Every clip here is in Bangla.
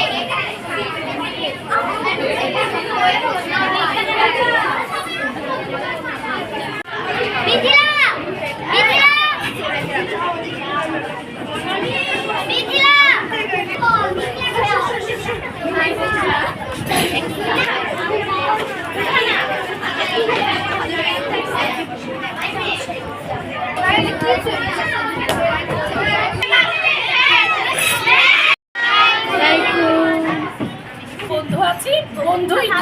Thank you.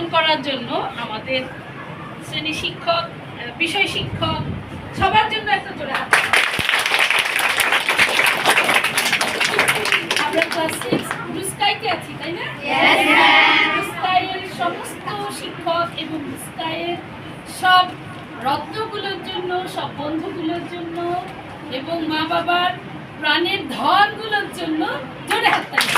আয়োজন করার জন্য আমাদের শ্রেণি শিক্ষক বিষয় শিক্ষক সবার জন্য একটা জোড়া হাত। আমরা ক্লাস সিক্স ব্লু আছি তাই না? সমস্ত শিক্ষক এবং সব রত্নগুলোর জন্য সব বন্ধুগুলোর জন্য এবং মা বাবার প্রাণের ধনগুলোর জন্য জোরে হাততালি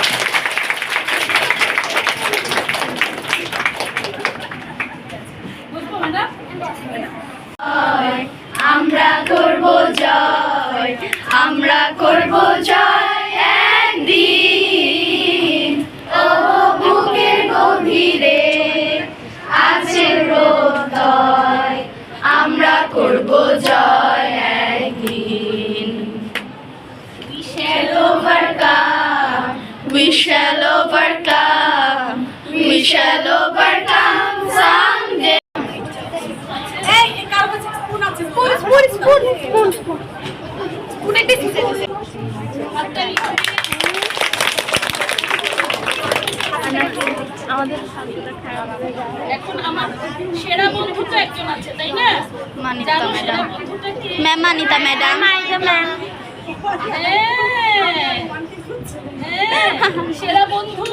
করব জয় একদিন We shall overcome, we shall overcome, we shall overcome someday. হাততালি এখন আমার সেরা বন্ধু তো একজন আছে তাই না? Manita madam. Ma'am Manita madam. Ma'am. হ্যাঁ, হ্যাঁ, সেরা বন্ধু।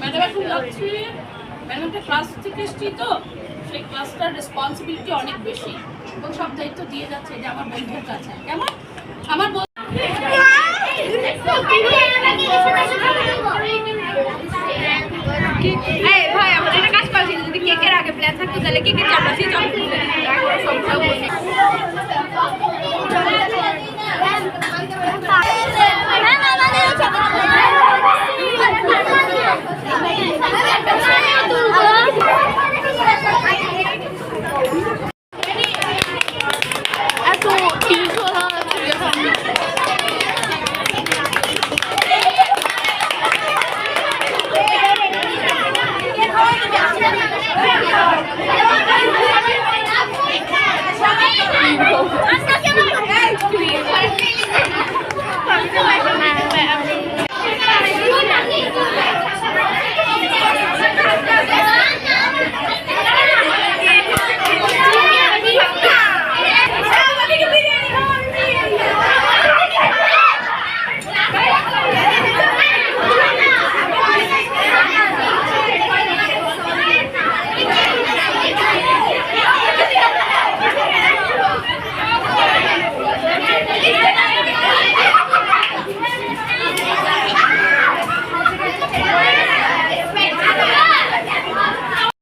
ম্যাডাম এখন যাচ্ছি ম্যাডামটা ক্লাস থেকে এসছি তো, সেই ক্লাসটার রেসপন্সিবিলিটি অনেক বেশি। এবং সব দায়িত্ব দিয়ে যাচ্ছে যে আমার বন্ধুর কাছে। কেমন? আমার ভাই, আমাদের কাজ করা ছিল যদি কেকের আগে প্ল্যান থাকতো, তাহলে কেকের চারপাশে জল